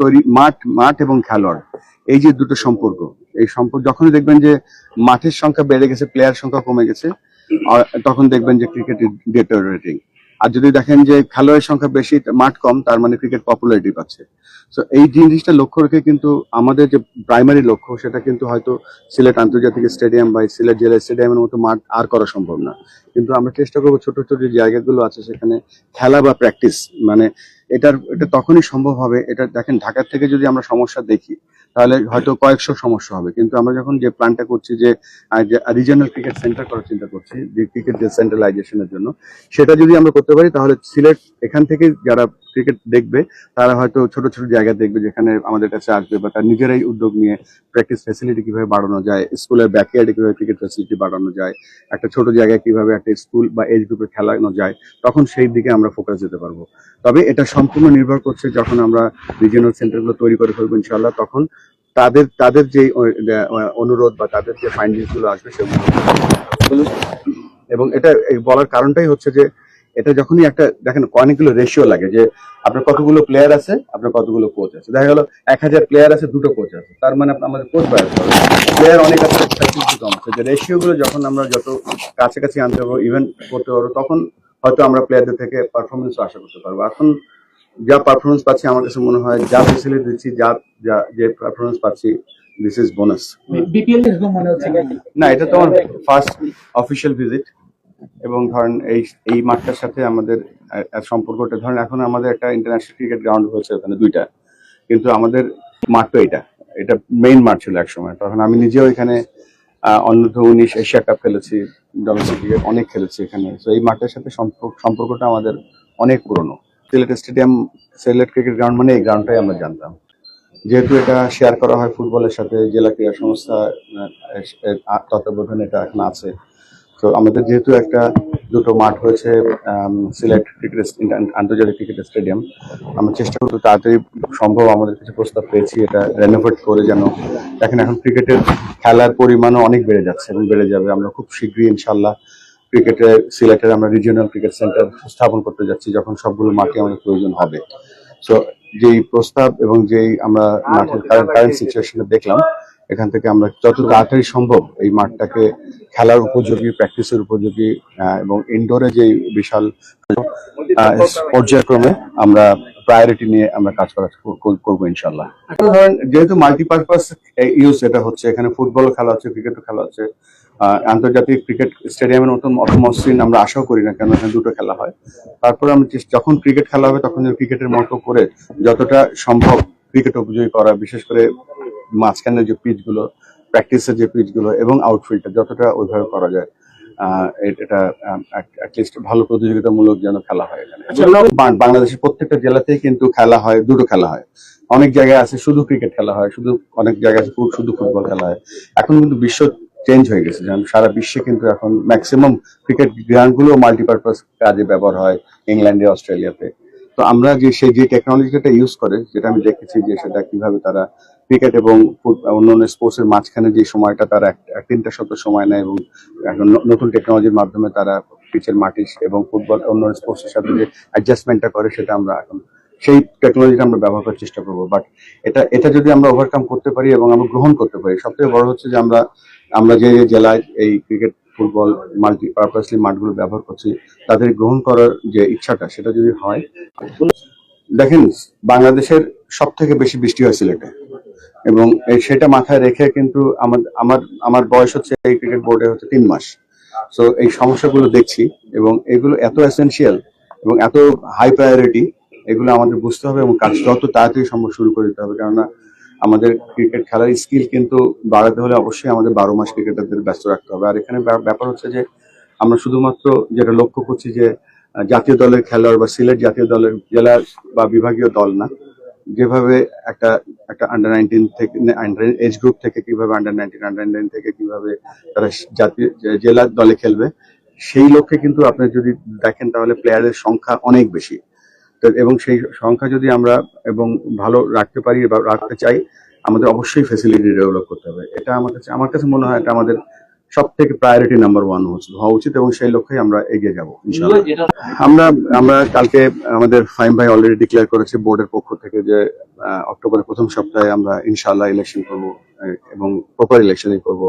তৈরি মাঠ মাঠ এবং খেলোয়াড়, এই যে দুটো সম্পর্ক, এই সম্পর্ক, যখনই দেখবেন যে মাঠের সংখ্যা বেড়ে গেছে প্লেয়ার সংখ্যা কমে গেছে তখন দেখবেন যে ক্রিকেট ডিটোরেটিং আর যদি দেখেন যে খেলোয়াড়ের সংখ্যা বেশি, মাঠ কম, তার মানে ক্রিকেট পপুলারিটি পাচ্ছে। তো এই জিনিসটা লক্ষ্য রেখে কিন্তু আমাদের যে প্রাইমারি লক্ষ্য, সেটা কিন্তু হয়তো সিলেট আন্তর্জাতিক স্টেডিয়াম বা সিলেট জেলা স্টেডিয়ামের মতো মাঠ আর করা সম্ভব না। কিন্তু আমরা চেষ্টা করব ছোট ছোট যে জায়গাগুলো আছে, সেখানে খেলা বা প্র্যাকটিস মানে এটার, এটা তখনই সম্ভব হবে। এটা দেখেন, ঢাকার থেকে যদি আমরা সমস্যা দেখি তাহলে হয়তো কয়েকশো সমস্যা হবে। কিন্তু আমরা যখন যে প্ল্যানটা করছি যে রিজিয়নাল ক্রিকেট সেন্টার করার চিন্তা করছি, যে ক্রিকেট ডিসেন্ট্রালাইজেশনের জন্য, সেটা যদি আমরা করতে পারি, তাহলে সিলেট এখান থেকে যারা ক্রিকেট দেখবে, তারা হয়তো ছোট ছোট জায়গা দেখবে যেখানে আমাদের কাছে আসবে বা তার নিজেরাই উদ্যোগ নিয়ে প্র্যাকটিস ফ্যাসিলিটি কীভাবে বাড়ানো যায় স্কুলের ব্যাকইয়ার্ডে কীভাবে ক্রিকেট ফ্যাসিলিটি বাড়ানো যায়, একটা ছোট জায়গায় কীভাবে একটা স্কুল বা এজ গ্রুপে খেলানো যায়, তখন সেই দিকে আমরা ফোকাস দিতে পারব। তবে এটা সম্পূর্ণ নির্ভর করছে যখন আমরা রিজিয়নাল সেন্টারগুলো তৈরি করে ফেলব ইনশাল্লাহ তখন তাদের তাদের যে অনুরোধ বা তাদের যে ফাইন্ডিংসগুলো আসবে সেগুলো এবং এটা বলার কারণটাই হচ্ছে যে এটা যখনই একটা দেখেন অনেকগুলো রেশিও লাগে যে আপনার কতগুলো প্লেয়ার আছে আপনার কতগুলো কোচ আছে। দেখা গেল এক হাজার প্লেয়ার আছে দুটো কোচ আছে। তার মানে আমাদের কোচ বাইরে প্লেয়ার অনেক আছে কম আছে। যে রেশিও গুলো যখন আমরা যত কাছাকাছি আনতে পারব ইভেন্ট করতে পারব তখন হয়তো আমরা প্লেয়ারদের থেকে পারফরমেন্স আশা করতে পারব। এখন যা পারফরমেন্স পাচ্ছি আমার কাছে মনে হয় যা ফেসিলিটি দিচ্ছি যা যা যে পারফরমেন্স পাচ্ছি দিস ইজ বোনাস বিপিএল এরকম মনে হচ্ছে না এটা তো আমার ফার্স্ট অফিসিয়াল ভিজিট এবং ধরেন এই এই মাঠটার সাথে আমাদের সম্পর্কটা, ধরেন এখন আমাদের একটা ইন্টারন্যাশনাল ক্রিকেট গ্রাউন্ড হয়েছে ওখানে দুইটা। কিন্তু আমাদের মাঠ তো এটা এটা মেইন মাঠ ছিল একসময়। তখন আমি নিজেও এখানে অনূর্ধ্ব উনিশ এশিয়া কাপ খেলেছি ডোমেস্টিক ক্রিকেট অনেক খেলেছি এখানে। তো এই মাঠের সাথে সম্পর্ক- সম্পর্কটা আমাদের অনেক পুরনো। Sylhet stadium, Sylhet cricket ground মানে এই গ্রাউন্ডটাই আমরা জানতাম। যেহেতু এটা শেয়ার করা হয় ফুটবলের সাথে, জেলা ক্রীড়া সংস্থা তত্ত্বাবধানে এটা এখন আছে। তো আমাদের যেহেতু একটা দুটো মাঠ হয়েছে সিলেট ক্রিকেট আন্তর্জাতিক ক্রিকেট স্টেডিয়াম, আমরা চেষ্টা করব তাড়াতাড়ি সম্ভব আমাদের কিছু প্রস্তাব পেয়েছি, এটা রেনোভেট করে যেন দেখেন এখন ক্রিকেটের খেলার পরিমাণও অনেক বেড়ে যাচ্ছে এবং বেড়ে যাবে। আমরা খুব শীঘ্রই ইনশাল্লাহ ক্রিকেটের সিলেটের আমরা রিজিওনাল ক্রিকেট সেন্টার স্থাপন করতে যাচ্ছি, যখন সবগুলো মাঠে আমাদের প্রয়োজন হবে। সো যেই প্রস্তাব এবং যেই আমরা মাঠের কারেন্ট সিচুয়েশনে দেখলাম এখান থেকে আমরা যত তাড়াতাড়ি সম্ভব এই মাঠটাকে খেলার উপযোগী প্র্যাকটিসের উপযোগী এবং ইনডোরে যে বিশাল পর্যায়ক্রমে আমরা প্রায়োরিটি নিয়ে আমরা কাজ করা করব ইনশাল্লাহ ধরেন যেহেতু মাল্টিপারপাস ইউজ এটা হচ্ছে, এখানে ফুটবল খেলা হচ্ছে ক্রিকেটও খেলা হচ্ছে আন্তর্জাতিক ক্রিকেট স্টেডিয়ামের মতন অত মসৃণ আমরা আশাও করি না কেন এখানে দুটো খেলা হয়। তারপরে চেস- যখন ক্রিকেট খেলা হবে, তখন ক্রিকেটের মতো করে যতটা সম্ভব ক্রিকেট উপযোগী করা, বিশেষ করে মাঝখানের যে পিচগুলো প্র্যাকটিসের যে পিচগুলো এবং আউটফিল্ডটা যতটা ওইভাবে করা যায় আহ, এটা অ্যাটলিস্ট ভালো প্রতিযোগিতামূলক যেন খেলা হয় এখানে। বাংলাদেশের প্রত্যেকটা জেলাতেই কিন্তু খেলা হয় দুটো খেলা হয়। অনেক জায়গায় আছে শুধু ক্রিকেট খেলা হয় শুধু অনেক জায়গায় আছে শুধু ফুটবল খেলা হয়। এখন কিন্তু বিশ্ব চেঞ্জ হয়ে গেছে যেমন সারা বিশ্বে কিন্তু এখন ম্যাক্সিমাম ক্রিকেট গ্রাউন্ডগুলো মাল্টিপারপাস কাজে ব্যবহার হয় ইংল্যান্ডে অস্ট্রেলিয়াতে। তো আমরা যে সেই যে টেকনোলজিটা ইউজ করে যেটা আমি দেখেছি যে সেটা কীভাবে তারা ক্রিকেট এবং অন্যান্য স্পোর্টস এর মাঝখানে যে সময়টা তারা এক- তিনটা সপ্তাহ সময় নেয় এবং নতুন টেকনোলজির মাধ্যমে তারা পিচের মাটি এবং ফুটবল অন্য স্পোর্টস এর সাথে যে অ্যাডজাস্টমেন্টটা করে সেটা আমরা এখন সেই টেকনোলজিটা আমরা ব্যবহার করার চেষ্টা করব। বাট এটা এটা যদি আমরা ওভারকাম করতে পারি এবং আমরা গ্রহণ করতে পারি, সবথেকে বড় হচ্ছে যে আমরা আমরা যে জেলায় এই ক্রিকেট, ফুটবল, মাল্টি পারপাসলি মাঠগুলো ব্যবহার করছি, তাদের গ্রহণ করার যে ইচ্ছাটা, সেটা যদি হয় দেখেন, বাংলাদেশের সব থেকে বেশি বৃষ্টি হয় সিলেটে। এবং সেটা মাথায় রেখে কিন্তু আমার আমার আমার বয়স হচ্ছে এই ক্রিকেট বোর্ডে হচ্ছে তিন মাস। সো এই সমস্যাগুলো দেখছি এবং এগুলো এত এসেনশিয়াল এবং এত হাই প্রায়োরিটি এগুলো আমাদের বুঝতে হবে এবং কাজ যত তাড়াতাড়ি সম্ভব শুরু করে দিতে হবে। কেননা আমাদের ক্রিকেট খেলার স্কিল কিন্তু বাড়াতে হলে অবশ্যই আমাদের বারো মাস ক্রিকেটারদের ব্যস্ত রাখতে হবে। আর এখানে ব্যাপ- ব্যাপার হচ্ছে যে আমরা শুধুমাত্র যেটা লক্ষ্য করছি যে জাতীয় দলের খেলোয়াড় বা সিলেট জাতীয় দলের জেলা বা বিভাগীয় দল না যেভাবে একটা একটা আন্ডার নাইনটিন থেকে আন্ডার এজ গ্রুপ থেকে কীভাবে আন্ডার নাইনটিন আন্ডার নাইন থেকে কীভাবে তারা জাতীয় জেলার দলে খেলবে, সেই লক্ষ্যে কিন্তু আপনি যদি দেখেন তাহলে প্লেয়ারের সংখ্যা অনেক বেশি। এবং সেই সংখ্যা যদি আমরা এবং ভালো রাখতে পারি বা রাখতে চাই, আমাদের অবশ্যই ফেসিলিটি ডেভেলপ করতে হবে। এটা আমার কাছে আমার কাছে মনে হয় এটা আমাদের সব থেকে প্রায়োরিটি নাম্বার ওয়ান হওয়া উচিত এবং সেই লক্ষ্যে আমরা এগিয়ে যাব আমরা আমরা কালকে আমাদের ফাইম ভাই অলরেডি ডিক্লেয়ার করেছে বোর্ডের পক্ষ থেকে যে অক্টোবরের প্রথম সপ্তাহে আমরা ইনশাল্লাহ ইলেকশন করব এবং প্রপার ইলেকশনই করব।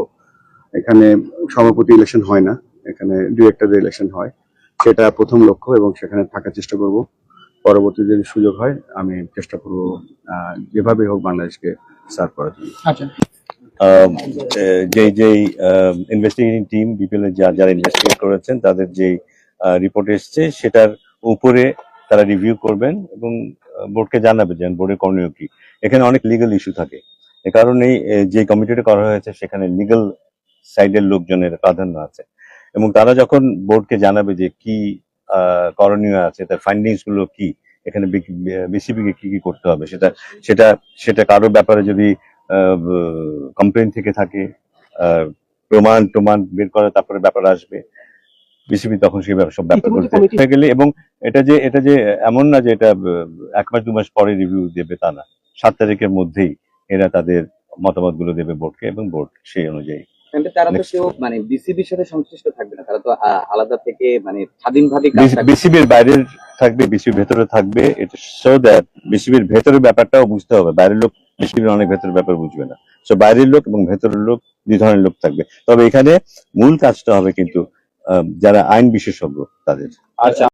এখানে সভাপতি ইলেকশন হয় না, এখানে ডিরেক্টরদের ইলেকশন হয়। সেটা প্রথম লক্ষ্য এবং সেখানে থাকার চেষ্টা করব। পরবর্তী যদি সুযোগ হয়, আমি চেষ্টা করব যেভাবে হোক বাংলাদেশকে সার্ভ করার জন্য। আচ্ছা আহ, যে যেই ইনভেস্টিগেটিং টিম বিপিএল যা যারা ইনভেস্টিগেট করেছেন তাদের যে রিপোর্ট এসছে সেটার উপরে তারা রিভিউ করবেন এবং বোর্ডকে জানাবে যে বোর্ডের করণীয় কি। এখানে অনেক লিগ্যাল ইস্যু থাকে। এ কারণেই যে কমিটিটা করা হয়েছে সেখানে লিগ্যাল সাইডের লোকজনের প্রাধান্য আছে। এবং তারা যখন বোর্ডকে জানাবে যে কি করণীয় আছে তার ফাইন্ডিংসগুলো কি এখানে বিসিবি কে কি কি করতে হবে সেটা সেটা সেটা কারোর ব্যাপারে যদি কমপ্লেন থেকে থাকে আহ, প্রমাণ প্রমাণ বের করা তারপরে ব্যাপার আসবে। বিসিবি তখন সেই সব ব্যাপার করতে হয়ে গেলে এবং এটা যে এটা যে এমন না যে এটা এক মাস দু মাস পরে রিভিউ দেবে তা না। সাত তারিখের মধ্যেই এরা তাদের মতামতগুলো দেবে বোর্ডকে এবং বোর্ড সেই অনুযায়ী তারা তো কেউ মানে বিসিবির সাথে সংশ্লিষ্ট থাকবে না। তারা তো আলাদা থেকে মানে স্বাধীনভাবে কাজ করবে। বিসিবির বাইরের থাকবে বিসিবির ভেতরে থাকবে। এটা সো দ্যাট বিসিবির ভেতরের ব্যাপারটাও বুঝতে হবে। বাইরের লোক বিসিবির অনেক ভেতরের ব্যাপার বুঝবে না। সো বাইরের লোক এবং ভেতরের লোক, দুই ধরনের লোক থাকবে। তবে এখানে মূল কাজটা হবে কিন্তু যারা আইন বিশেষজ্ঞ তাদের। আচ্ছা।